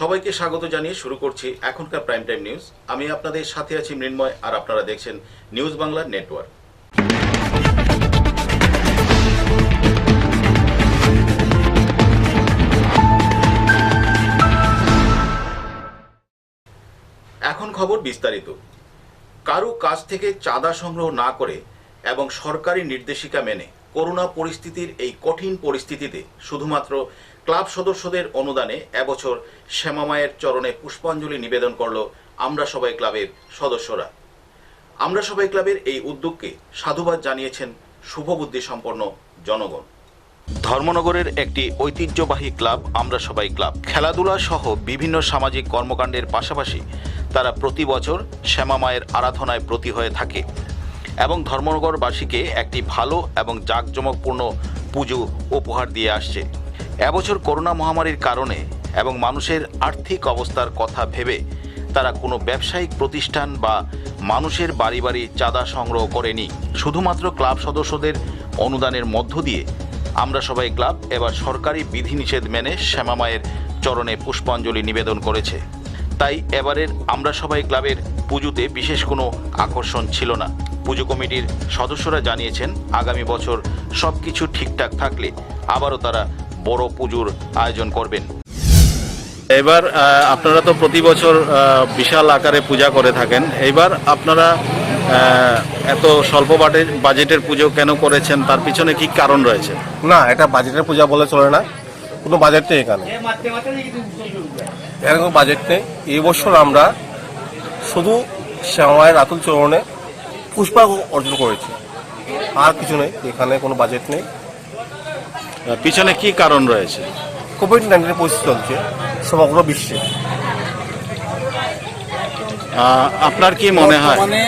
সবাইকে স্বাগত জানিয়ে শুরু করছি এখনকার প্রাইম টাইম নিউজ আমি আপনাদের সাথে আছি মৃন্ময়, আর আপনারা দেখছেন নিউজ বাংলা নেটওয়ার্ক এখন খবর বিস্তারিত। কারও কাছ থেকে চাঁদা সংগ্রহ না করে এবং সরকারি নির্দেশিকা মেনে করোনা পরিস্থিতির এই কঠিন পরিস্থিতিতে শুধুমাত্র ক্লাব সদস্যদের অনুদানে এবছর শ্যামামায়ের চরণে পুষ্পাঞ্জলি নিবেদন করল আমরা সবাই ক্লাবের সদস্যরা। আমরা সবাই ক্লাবের এই উদ্যোগকে সাধুবাদ জানিয়েছেন শুভবুদ্ধি সম্পন্ন জনগণ। ধর্মনগরের একটি ঐতিহ্যবাহী ক্লাব, আমরা সবাই ক্লাব। খেলাধুলা সহ বিভিন্ন সামাজিক কর্মকাণ্ডের পাশাপাশি তারা প্রতি বছর শ্যামা মায়ের আরাধনায় ব্রতী হয়ে থাকে এবং ধর্মনগরবাসীকে একটি ভালো এবং জাঁকজমকপূর্ণ পুজো উপহার দিয়ে আসছে। এবছর করোনা মহামারীর কারণে এবং মানুষের আর্থিক অবস্থার কথা ভেবে তারা কোনো ব্যবসায়িক প্রতিষ্ঠান বা মানুষের বাড়ি বাড়ি চাঁদা সংগ্রহ করেনি। শুধুমাত্র ক্লাব সদস্যদের অনুদানের মধ্য দিয়ে আমরা সবাই ক্লাব এবার সরকারি বিধিনিষেধ মেনে শ্যামামায়ের চরণে পুষ্পাঞ্জলি নিবেদন করেছে। তাই এবারের আমরা সবাই ক্লাবের পুজোতে বিশেষ কোনো আকর্ষণ ছিল না। পুজো কমিটির সদস্যরা জানিয়েছেন, আগামী বছর সব কিছু ঠিকঠাক থাকলে আবারও তারা বড় পুজোর আয়োজন করবেন। এবার আপনারা তো প্রতি বছর বিশাল আকারে পূজা করে থাকেন। এবার আপনারা এত স্বল্প বাজেট বাজেটের পুজো কেন করেছেন? তার পিছনে কি কারণ রয়েছে? না এটা বাজেটের পূজা বলে চলে না। কোনো বাজেট নেই এখানে। এখানে কোনো বাজেট নেই। এই বছর আমরা শুধু শ্যামায়ের আতুল চরণে পুষ্পা অর্জন করেছি। আর কিছু নেই। এখানে কোনো বাজেট নেই। পিছনে কি কারণ রয়েছে? কোভিড নাইন্টিনের পরিস্থিতি চলছে সমগ্র বিশ্বে। আপনার কি মনে হয়? মানে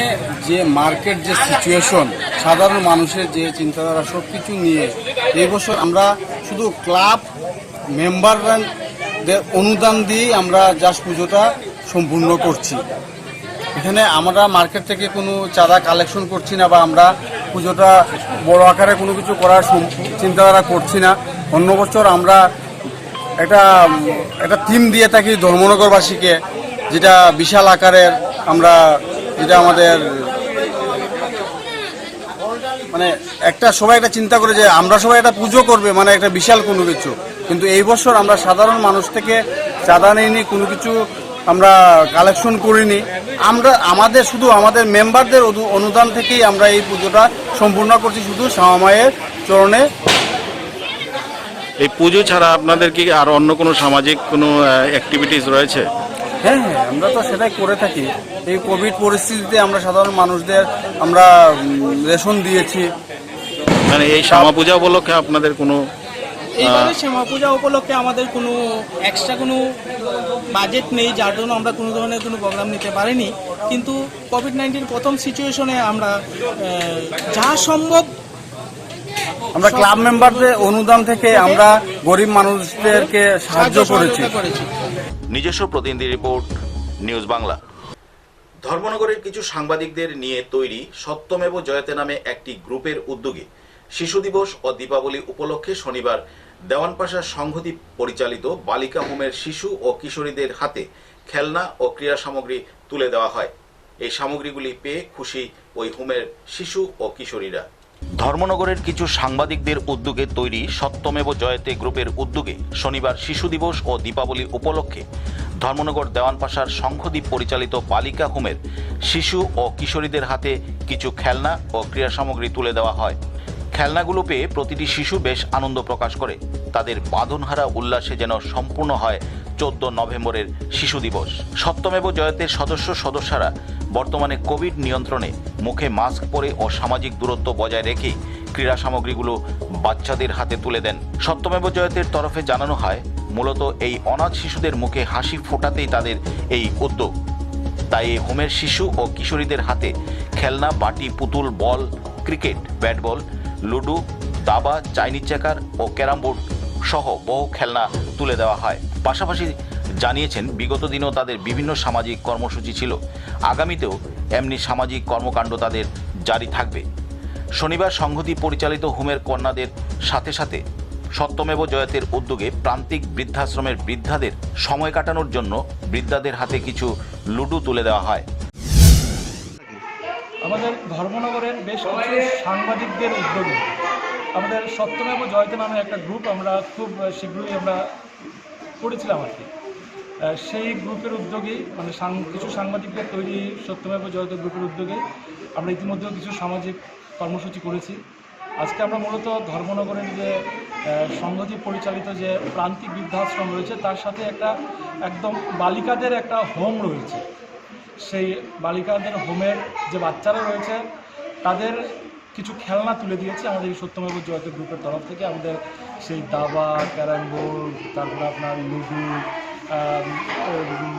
যে মার্কেট যে সিচুয়েশন সাধারণ মানুষের যে চিন্তাধারা সব কিছু নিয়ে এই বছর আমরা শুধু ক্লাব মেম্বারদের অনুদান দিয়েই আমরা জাস্ট পুজোটা সম্পূর্ণ করছি। এখানে আমরা মার্কেট থেকে কোনো চাঁদা কালেকশন করছি না বা আমরা পুজোটা বড় আকারে কোনো কিছু করার চিন্তাধারা করছি না। অন্য বছর আমরা একটা একটা থিম দিয়ে থাকি ধর্মনগরবাসীকে, যেটা বিশাল আকারের আমরা, যেটা আমাদের মানে একটা সবাই একটা চিন্তা করে যে আমরা সবাই একটা পুজো করবে মানে একটা বিশাল কোনো কিছু। কিন্তু এই বছর আমরা সাধারণ মানুষ থেকে চাঁদা নিইনি, কোনো কিছু আমরা কালেকশন করিনি। আমরা আমাদের শুধু আমাদের মেম্বারদের অনুদান থেকেই আমরা এই পুজোটা সম্পূর্ণ করছি শুধু শ্যামামায়ের চরণে। এই পুজো ছাড়া আপনাদের কি আর অন্য কোনো সামাজিক কোনো অ্যাক্টিভিটিস রয়েছে? হ্যাঁ হ্যাঁ আমরা তো সেটাই করে থাকি। এই কোভিড পরিস্থিতিতে আমরা সাধারণ মানুষদের আমরা রেশন দিয়েছি। মানে এই শ্যামা পূজা উপলক্ষে আপনাদের কোনো এইবারে শ্যামা পূজা উপলক্ষে আমাদের কোনো এক্সট্রা কোনো বাজেট নেই যার জন্য আমরা কোনো ধরনের কোনো প্রোগ্রাম নিতে পারিনি। কিন্তু কোভিড নাইন্টিন প্রথম সিচুয়েশনে আমরা যা সম্ভব আমরা ক্লাব মেম্বারদের অনুদান থেকে আমরা গরিব মানুষদেরকে সাহায্য করেছি। করেছি। নিজস্ব প্রতিনিধি রিপোর্ট নিউজ বাংলা ধর্মনগরের কিছু সাংবাদিকদের নিয়ে তৈরি সত্যমেব জয়তে নামে একটি গ্রুপের উদ্যোগে শিশু দিবস ও দীপাবলি উপলক্ষে শনিবার দেওয়ানপাশা সংহতি পরিচালিত বালিকা হোমের শিশু ও কিশোরীদের হাতে খেলনা ও ক্রীড়া সামগ্রী তুলে দেওয়া হয়। এই সামগ্রীগুলি পেয়ে খুশি ওই হোমের শিশু ও কিশোরীরা। ধর্মনগরের কিছু সাংবাদিকদের উদ্যোগে তৈরি সত্যমেব জয়তে গ্রুপের উদ্যোগে শনিবার শিশু দিবস ও দীপাবলি উপলক্ষে ধর্মনগর দেওয়ানপাশার সংঘদ্বীপ পরিচালিত বালিকা হোমের শিশু ও কিশোরীদের হাতে কিছু খেলনা ও ক্রীড়া সামগ্রী তুলে দেওয়া হয়। খেলনাগুলো পেয়ে প্রতিটি শিশু বেশ আনন্দ প্রকাশ করে। তাদের বাঁধনহারা উল্লাসে যেন সম্পূর্ণ হয় চোদ্দ নভেম্বরের শিশু দিবস। সপ্তমেব জয়তের সদস্য সদস্যরা বর্তমানে কোভিড নিয়ন্ত্রণে মুখে মাস্ক পরে ও সামাজিক দূরত্ব বজায় রেখে ক্রীড়া সামগ্রীগুলো বাচ্চাদের হাতে তুলে দেন। সপ্তমেব জয়তের তরফে জানানো হয়, মূলত এই অনাথ শিশুদের মুখে হাসি ফোটাতেই তাদের এই উদ্যোগ। তাই এই হোমের শিশু ও কিশোরীদের হাতে খেলনা, বাটি, পুতুল, ball, cricket, bat ball ludo, দাবা, চাইনিজ চেকার ও ক্যারাম বোর্ড সহ বহু খেলনা তুলে দেওয়া হয়। পাশাপাশি জানিয়েছেন, বিগত দিনেও তাদের বিভিন্ন সামাজিক কর্মসূচি ছিল। আগামীতেও এমনি সামাজিক কর্মকাণ্ড তাদের জারি থাকবে। শনিবার সংহতি পরিচালিত হোমের কন্যাদের সাথে সাথে সত্যমেব জয়তের উদ্যোগে প্রান্তিক বৃদ্ধাশ্রমের বৃদ্ধাদের সময় কাটানোর জন্য বৃদ্ধাদের হাতে কিছু লুডু তুলে দেওয়া হয়। আমাদের ধর্মনগরের বেশ কিছু সাংবাদিকদের উদ্যোগে আমাদের সত্যমেব জয়তে নামে একটা গ্রুপ আমরা খুব শীঘ্রই আমরা করেছিলাম আর কি। সেই গ্রুপের উদ্যোগেই মানে কিছু সাংবাদিকদের তৈরি সত্যমেব জয়তে গ্রুপের উদ্যোগে আমরা ইতিমধ্যেও কিছু সামাজিক কর্মসূচি করেছি। আজকে আমরা মূলত ধর্মনগরের যে সংহতি পরিচালিত যে প্রান্তিক বৃদ্ধাশ্রম রয়েছে, তার সাথে একটা একদম বালিকাদের একটা হোম রয়েছে। সেই বালিকাদের হোমের যে বাচ্চারা রয়েছে, তাদের কিছু খেলনা তুলে দিয়েছি আমাদের এই সত্যমেব জয়তে গ্রুপের তরফ থেকে আমাদের সেই দাবা ক্যারাম বোর্ড তারপরে আপনার লুডু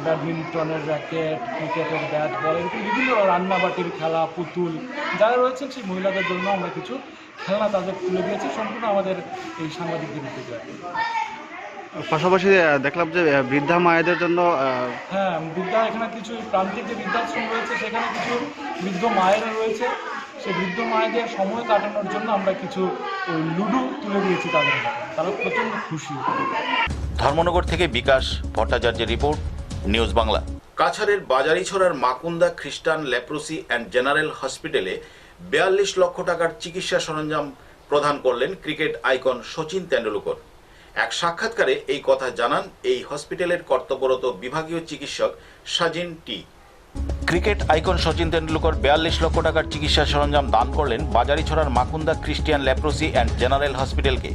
ব্যাডমিন্টনের র্যাকেট, ক্রিকেটের ব্যাট বল, এরকম বিভিন্ন রান্নাবাটির খেলা, পুতুল, যারা রয়েছেন সেই মহিলাদের জন্য আমরা কিছু খেলনা তাদের তুলে দিয়েছি সম্পূর্ণ আমাদের এই সাংবাদিকদের উদ্যোগে। পাশাপাশি দেখলাম যে বৃদ্ধা মায়েদের জন্য হ্যাঁ বৃদ্ধা এখানে কিছু প্রান্তিক যে বৃদ্ধাশ্রম রয়েছে সেখানে কিছু বৃদ্ধ মায়েরা রয়েছে। সেই বৃদ্ধ মায়েদের সময় কাটানোর জন্য আমরা কিছু লুডু তুলে দিয়েছি তাদের। তারা প্রচণ্ড খুশি। ধর্মনগর থেকে বিকাশ ভট্টাচার্যের রিপোর্ট নিউজ বাংলা। কাছাড়ের বাজারিছড়ার মাকুন্দা খ্রিস্টান লেপ্রোসি অ্যান্ড জেনারেল হসপিটালে বিয়াল্লিশ লক্ষ টাকার চিকিৎসা সরঞ্জাম প্রদান করলেন ক্রিকেট আইকন সচিন তেন্ডুলকর। এক সাক্ষাৎকারে এই কথা জানান এই হসপিটালের কর্তব্যরত বিভাগীয় চিকিৎসক সাজিন টি। ক্রিকেট আইকন সচিন তেন্ডুলকর বিয়াল্লিশ লক্ষ টাকার চিকিৎসা সরঞ্জাম দান করলেন বাজারিছড়ার Makunda Christian leprosy and general হসপিটালকে।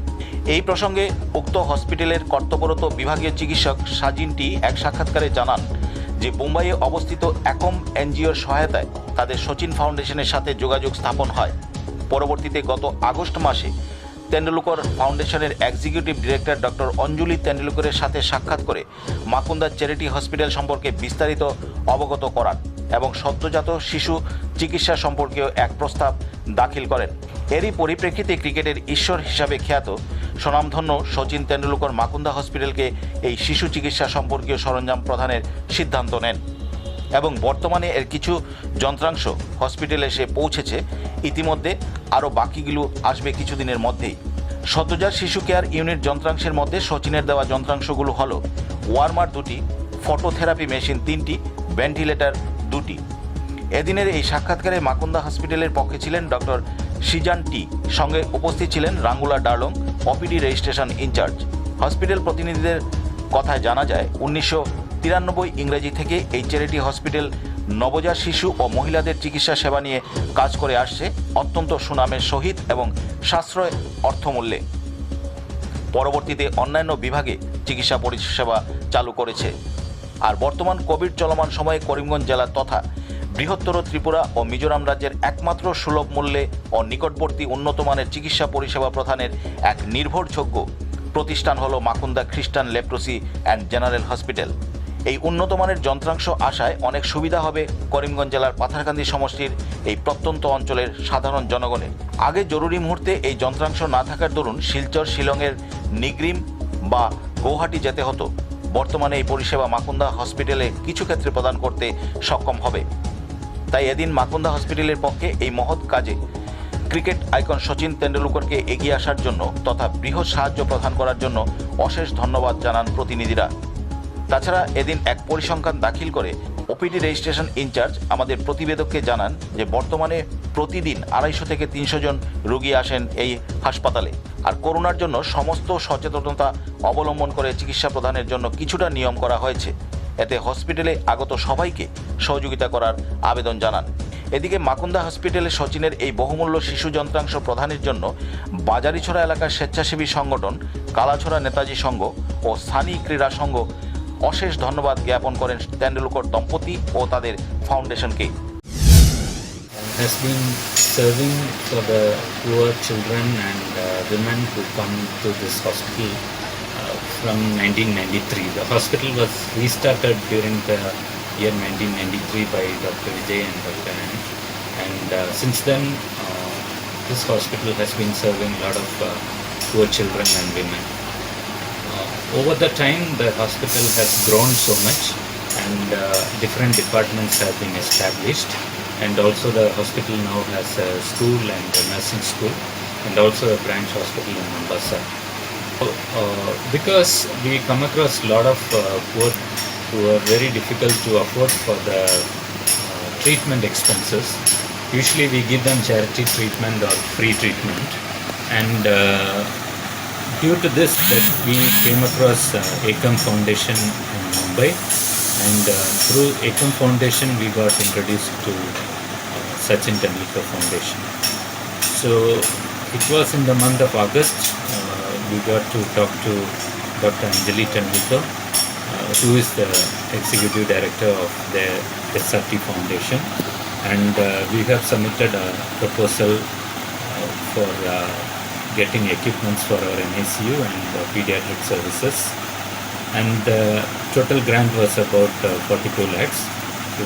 এই প্রসঙ্গে উক্ত হসপিটালের কর্তব্যরত বিভাগীয় চিকিৎসক সাজিন টি এক সাক্ষাৎকারে জানান যে, মুম্বাইয়ে অবস্থিত একম এনজিওর সহায়তায় তাদের সচিন ফাউন্ডেশনের সাথে যোগাযোগ স্থাপন হয়। পরবর্তীতে গত আগস্ট মাসে তেন্ডুলকর ফাউন্ডেশনের এক্সিকিউটিভ ডিরেক্টর ডক্টর অঞ্জলি তেন্ডুলকরের সাথে সাক্ষাৎ করে মাকুন্দা চ্যারিটি হসপিটাল সম্পর্কে বিস্তারিত অবগত করান এবং সদ্যজাত শিশু চিকিৎসা সম্পর্কেও এক প্রস্তাব দাখিল করেন। এরই পরিপ্রেক্ষিতে ক্রিকেটের ঈশ্বর হিসাবে খ্যাত স্বনামধন্য সচিন তেন্ডুলকর মাকুন্দা হসপিটালকে এই শিশু চিকিৎসা সম্পর্কীয় সরঞ্জাম প্রদানের সিদ্ধান্ত নেন। এবং বর্তমানে এর কিছু যন্ত্রাংশ হসপিটালে এসে পৌঁছেছে। ইতিমধ্যে আরও বাকিগুলো আসবে কিছুদিনের মধ্যেই। সদ্যজাত শিশু কেয়ার ইউনিট যন্ত্রাংশের মধ্যে সচিনের দেওয়া যন্ত্রাংশগুলো হলো ওয়ার্মার দুটি, ফটোথেরাপি মেশিন তিনটি, ভেন্টিলেটর দুটি। এদিনের এই সাক্ষাৎকারে মাকুন্দা হসপিটালের পক্ষে ছিলেন ডক্টর সিজান টি। সঙ্গে উপস্থিত ছিলেন Rangula Darlong OPD registration in charge. Hospital প্রতিনিধিদের কথায় জানা যায়, উনিশশো তিরানব্বই ইংরেজি থেকে এই চ্যারিটি হসপিটাল নবজাত শিশু ও মহিলাদের চিকিৎসা সেবা নিয়ে কাজ করে আসছে অত্যন্ত সুনামের সহিত এবং সাশ্রয় অর্থমূল্যে। পরবর্তীতে অন্যান্য বিভাগে চিকিৎসা পরিষেবা চালু করেছে। আর বর্তমান কোভিড চলমান সময়ে করিমগঞ্জ জেলা তথা বৃহত্তর ত্রিপুরা ও মিজোরাম রাজ্যের একমাত্র সুলভ মূল্যে ও নিকটবর্তী উন্নতমানের চিকিৎসা পরিষেবা প্রদানের এক নির্ভরযোগ্য প্রতিষ্ঠান হল মাকুন্দা খ্রিস্টান লেপ্রোসি অ্যান্ড জেনারেল হসপিটাল। এই উন্নত মানের যন্ত্রাংশ আসায় অনেক সুবিধা হবে করিমগঞ্জ জেলার পাথারকান্দি সমষ্টির এই প্রত্যন্ত অঞ্চলের সাধারণ জনগণের আগে জরুরি মুহূর্তে এই যন্ত্রাংশ না থাকার দরুন শিলচর, শিলংয়ের নিগ্রিম বা গৌহাটি যেতে হতো। বর্তমানে এই পরিষেবা মাকুন্দা হসপিটালে কিছু ক্ষেত্রে প্রদান করতে সক্ষম হবে। তাই এদিন মাকুন্দা হসপিটালের পক্ষে এই মহৎ কাজে ক্রিকেট আইকন সচিন তেন্ডুলকরকে এগিয়ে আসার জন্য তথা বৃহৎ সাহায্য প্রদান করার জন্য অশেষ ধন্যবাদ জানান প্রতিনিধিরা। তাছাড়া এদিন এক পরিসংখ্যান দাখিল করে ওপিডি রেজিস্ট্রেশন ইনচার্জ আমাদের প্রতিবেদককে জানান যে বর্তমানে প্রতিদিন আড়াইশো থেকে তিনশো জন রোগী আসেন এই হাসপাতালে। আর করোনার জন্য সমস্ত সচেতনতা অবলম্বন করে চিকিৎসা প্রদানের জন্য কিছুটা নিয়ম করা হয়েছে। এতে হসপিটালে আগত সবাইকে সহযোগিতা করার আবেদন জানান। এদিকে মাকুন্দা হসপিটালে সচিনের এই বহুমূল্য শিশু যন্ত্রাংশ প্রদানের জন্য বাজারিছড়া এলাকার স্বেচ্ছাসেবী সংগঠন, কালাছড়া নেতাজি সংঘ ও স্থানীয় ক্রীড়া সংঘ অশেষ ধন্যবাদ জ্ঞাপন করেন তেন্ডুলকর দম্পতি ও তাদের ফাউন্ডেশনকে has been serving for the poor children and uh, women who come to this hospital uh, from 1993. The hospital was restarted during the year 1993 by Dr. Vijay and Dr. Ann. And uh, since then, uh, this hospital has been serving a lot of uh, poor children and women. Uh, over the time, the hospital has grown so much and uh, different departments have been established and also the hospital now has a school and a nursing school and also a branch hospital in Mombasa. Uh, because we come across a lot of uh, poor who are very difficult to afford for the uh, treatment expenses. Usually we give them charity treatment or free treatment and uh, due to this that we came across uh, Ekam Foundation in Mumbai and uh, through Ekam Foundation we got introduced to uh, Sachin Tendulkar Foundation. So it was in the month of August uh, we got to talk to Dr. Anjali Tendulkar uh, who is the executive director of the SRT Foundation and uh, we have submitted a proposal uh, for getting equipments for our NICU and uh, pediatric services and the total grant was about uh, 42 lakhs.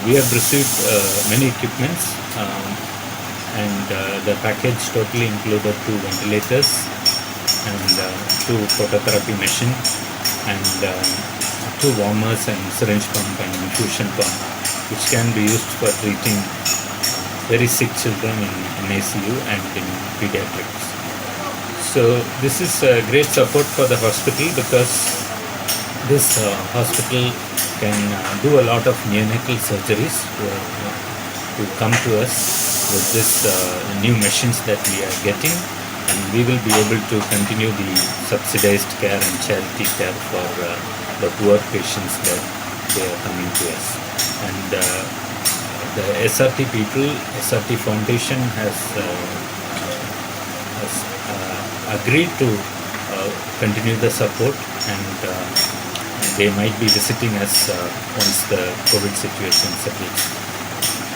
We have received uh, many equipments um, and uh, the package totally included two ventilators and uh, two phototherapy machine and uh, two warmers and syringe pump and infusion pump which can be used for treating very sick children in NICU and in pediatrics. So this is a great support for the hospital because this uh, hospital can uh, do a lot of neonatal surgeries who, are, who come to us with this uh, new machines that we are getting. And we will be able to continue the subsidized care and charity care for uh, the poor patients that they are coming to us. And uh, the SRT people SRT Foundation has uh, uh, agreed to uh, continue the support and uh, they might be visiting us uh, once the COVID situation settles.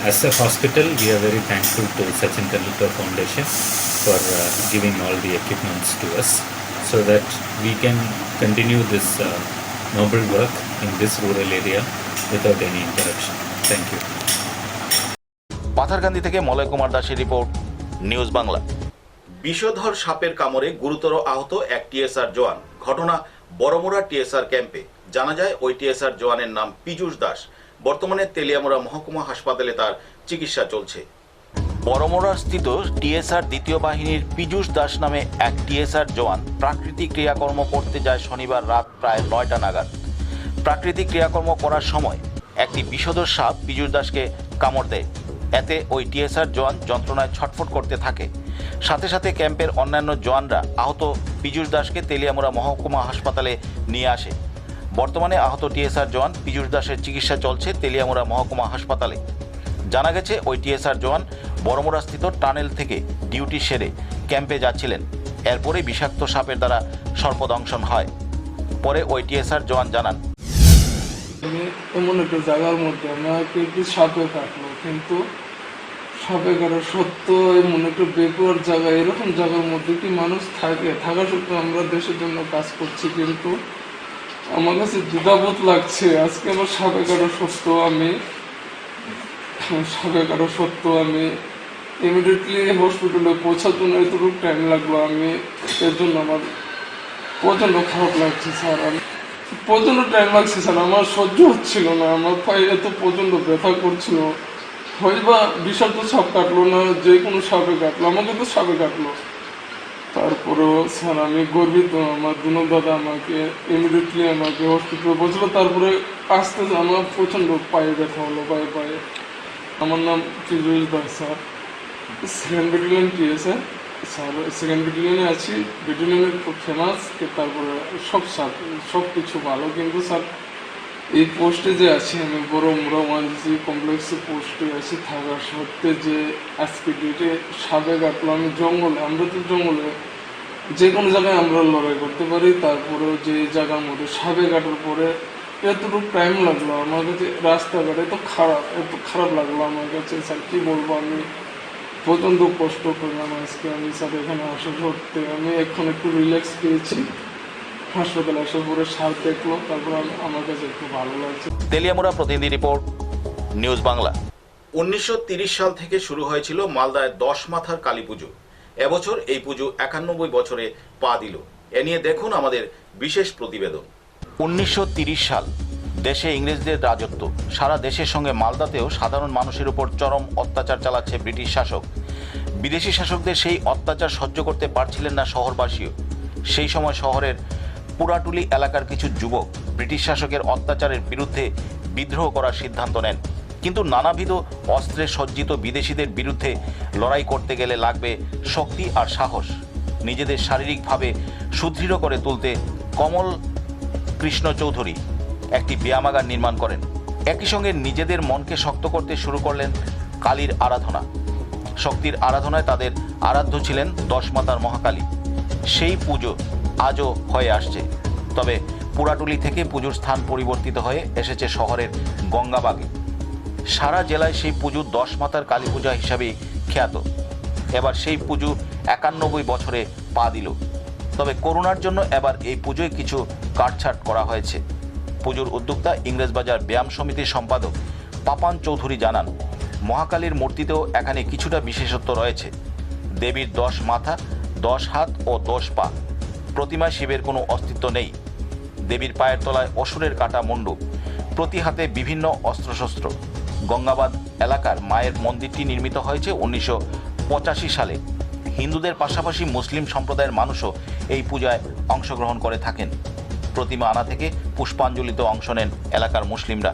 As a hospital, we are very thankful to Sachin Tendulkar Foundation for uh, giving all the equipments to us so that we can continue this uh, noble work in this rural area without any interruption. Thank you. Patharkandi থেকে মলয় কুমার দাসের report news Bangla বিষধর সাপের কামড়ে গুরুতর আহত এক TSR জওয়ান। ঘটনা বড়মোড়া TSR ক্যাম্পে। জানা যায়, ওই টিএসআর জওয়ানের নাম পীযূষ দাস। বর্তমানে তেলিয়ামোড়া মহকুমা হাসপাতালে তার চিকিৎসা চলছে। বড়মোড়া স্থিত টিএসআর দ্বিতীয় বাহিনীর পীযূষ দাস নামে এক টিএসআর জওয়ান প্রাকৃতিক ক্রিয়াকর্ম করতে যায় শনিবার রাত প্রায় নয়টা নাগাদ। প্রাকৃতিক ক্রিয়াকর্ম করার সময় একটি বিষধর সাপ পীযূষ দাসকে কামড় দেয়। এতে ওই টিএসআর জওয়ান যন্ত্রণায় ছটফট করতে থাকে। সাথে সাথে ক্যাম্পের অন্যান্য জওয়ানরা আহত পীযূষ দাসকে তেলিয়ামুড়া মহকুমা হাসপাতালে নিয়ে আসে। বর্তমানে আহত টিএসআর জওয়ান পীযূষ দাসের চিকিৎসা চলছে তেলিয়ামুড়া মহকুমা হাসপাতালে। জানা গেছে, ওই টিএসআর জওয়ান বড়মোড়াস্থিত টানেল থেকে ডিউটি সেরে ক্যাম্পে যাচ্ছিলেন। এরপরে বিষাক্ত সাপের দ্বারা সর্পদংশন হয়। পরে ওই টিএসআর জওয়ান জানান আমি এমন একটা জায়গার মধ্যে আমাকে একটু সাপে কাটলো কিন্তু সাপে কাটা সত্য এমন একটা বেকুয়ার জায়গা, এরকম জায়গার মধ্যে কি মানুষ থাকে? থাকা সত্ত্বেও আমরা দেশের জন্য কাজ করছি, কিন্তু আমার কাছে দ্বিধাবোধ লাগছে। আজকে আমার সাপে কাটা সত্য আমি, সাপে কাটা সত্য আমি ইমিডিয়েটলি হসপিটালে পৌঁছার জন্য এতটুকু টাইম লাগল। আমি এর জন্য আমার প্রচণ্ড খারাপ লাগছে, স্যার। আমি প্রচণ্ড টাইম লাগছে স্যার আমার সহ্য হচ্ছিল না, আমার পায়ে এত প্রচণ্ড ব্যথা করছিল। হয় বা বিষাক্ত সাপ কাটলো না, যে কোনো সাপে কাটলো, আমাকে তো সাপে কাটলো। তারপরেও স্যার আমি গর্বিত, আমার দুনো দাদা আমাকে ইমিডিয়েটলি আমাকে হসপিটালে পৌঁছলো তারপরে আস্তে আমার প্রচণ্ড পায়ে ব্যথা হলো, পায়ে পায়ে। আমার নাম Fijul Das sir second battalion sir second ব্যাটালিয়নে আছি। ব্যাটালিয়নের খুব ফেমাস তারপরে সব স্যার, সব কিছু ভালো। কিন্তু স্যার, এই পোস্টে যে আছি আমি, বড় মোড়া ওয়ানজি কমপ্লেক্সে পোস্টে আছি থাকা সত্ত্বে যে আজকে ডেটে সাবে কাটলো আমি জঙ্গলে আমরা তো জঙ্গলে যে কোনো জায়গায় আমরা লড়াই করতে পারি। তারপরেও যে জায়গার মধ্যে সাবে কাটার পরে এতটুকু টাইম লাগল। আমার কাছে রাস্তাঘাট এত খারাপ এত খারাপ লাগল আমার কাছে। স্যার, কী বলব আমি? প্রচণ্ড কষ্ট করলাম আজকে আমি স্যার এখানে আসা সত্ত্বে আমি এখন একটু রিল্যাক্স পেয়েছি। হাসপাতালে আসার পরে সার দেখল তারপর আমার কাছে একটু ভালো লাগছে। তেলিয়ামুড়া প্রতিনিধি রিপোর্ট নিউজ বাংলা। উনিশশো সাল থেকে শুরু হয়েছিল মালদায় দশ মাথার কালী পুজো। এবছর এই পুজো একানব্বই বছরে পা দিল। এ নিয়ে দেখুন আমাদের বিশেষ প্রতিবেদন। উনিশশো সাল দেশে ইংরেজদের রাজত্ব। সারা দেশের সঙ্গে মালদাতেও সাধারণ মানুষের উপর চরম অত্যাচার চালাচ্ছে ব্রিটিশ শাসক। বিদেশি শাসকদের সেই অত্যাচার সহ্য করতে পারছিলেন না শহরবাসীও। সেই সময় শহরের পুরাটুলি এলাকার কিছু যুবক ব্রিটিশ শাসকের অত্যাচারের বিরুদ্ধে বিদ্রোহ করার সিদ্ধান্ত নেন। কিন্তু নানাবিধ অস্ত্রে সজ্জিত বিদেশিদের বিরুদ্ধে লড়াই করতে গেলে লাগবে শক্তি আর সাহস। নিজেদের শারীরিকভাবে সুদৃঢ় করে তুলতে কমল কৃষ্ণ চৌধুরী একটি ব্যায়ামাগার নির্মাণ করেন। একই সঙ্গে নিজেদের মনকে শক্ত করতে শুরু করলেন কালীর আরাধনা। শক্তির আরাধনায় তাদের আরাধ্য ছিলেন দশ মাতার মহাকালী। সেই পুজো আজও হয়ে আসছে। তবে পুরাটুলি থেকে পুজোর স্থান পরিবর্তিত হয়ে এসেছে শহরের গঙ্গাবাগে। সারা জেলায় সেই পুজো দশ মাতার কালী পূজা হিসাবেই খ্যাত। এবার সেই পুজো একানব্বই বছরে পা দিল। তবে করোনার জন্য এবার এই পুজোয় কিছু কাটছাট করা হয়েছে। পুজোর উদ্যোক্তা ইংরেজবাজার ব্যায়াম সমিতির সম্পাদক পাপান চৌধুরী জানান, মহাকালীর মূর্তিতেও এখানে কিছুটা বিশেষত্ব রয়েছে। দেবীর দশ মাথা, দশ হাত ও দশ পা। প্রতিমা শিবের কোনো অস্তিত্ব নেই। দেবীর পায়ের তলায় অসুরের কাটা মুন্ডু। প্রতি হাতে বিভিন্ন অস্ত্রশস্ত্র। গঙ্গাবাদ এলাকার মায়ের মন্দিরটি নির্মিত হয়েছে উনিশশো পঁচাশি সালে। হিন্দুদের পাশাপাশি মুসলিম সম্প্রদায়ের মানুষও এই পূজায় অংশগ্রহণ করে থাকেন। প্রতিমা আনা থেকে পুষ্পাঞ্জলিতে অংশ নেন এলাকার মুসলিমরা।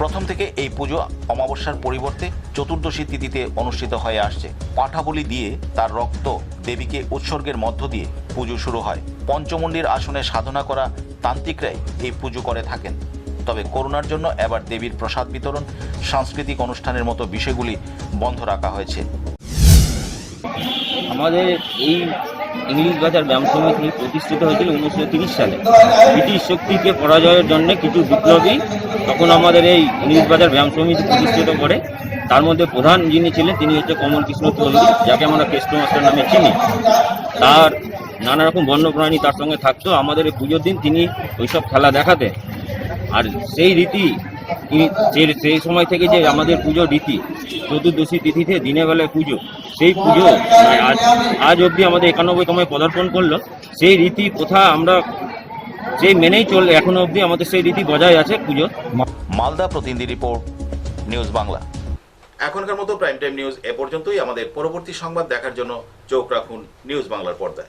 প্রথম থেকে এই পুজো অমাবস্যার পরিবর্তে চতুর্দশী তিথিতে অনুষ্ঠিত হয়ে আসছে। পাঠাবলি দিয়ে তার রক্ত দেবীকে উৎসর্গের মধ্য দিয়ে পুজো শুরু হয়। পঞ্চমন্ডির আসনে সাধনা করা তান্ত্রিকরাই এই পুজো করে থাকেন। তবে করোনার জন্য এবার দেবীর প্রসাদ বিতরণ, সাংস্কৃতিক অনুষ্ঠানের মতো বিষয়গুলি বন্ধ রাখা হয়েছে। আমাদের এই ইংলিশ বাজার ব্যায়াম সমিতি প্রতিষ্ঠিত হয়েছিল উনিশশো তিরিশ সালে। ব্রিটিশ শক্তিকে পরাজয়ের জন্য কিছু বিপ্লবী তখন আমাদের এই ইংলিশ বাজার ব্যায়াম সমিতি প্রতিষ্ঠিত করে, তার মধ্যে প্রধান যিনি ছিলেন তিনি হচ্ছে কমল কৃষ্ণ চৌধুরী, যাকে আমরা কেষ্ট মাস্টার নামে চিনি। তার নানা রকম বন্যপ্রাণী তার সঙ্গে থাকতো। আমাদের এই পুজোর দিন তিনি ওইসব খেলা দেখাতেন। আর সেই রীতি যে- সেই সময় থেকে যে আমাদের পুজোর রীতি চতুর্দশী তিথিতে দিনের বেলায় পুজো সেই পুজো মানে আজ আজ অবধি আমাদের একানব্বইতম পদার্পণ করল। সেই রীতি প্রথা আমরা সেই মেনেই চল এখনও অবধি আমাদের সেই রীতি বজায় আছে পুজো মালদা প্রতিনিধি রিপোর্ট নিউজ বাংলা। এখনকার মতো প্রাইম টাইম নিউজ এ পর্যন্তই। আমাদের পরবর্তী সংবাদ দেখার জন্য চোখ রাখুন নিউজ বাংলার পর্দায়।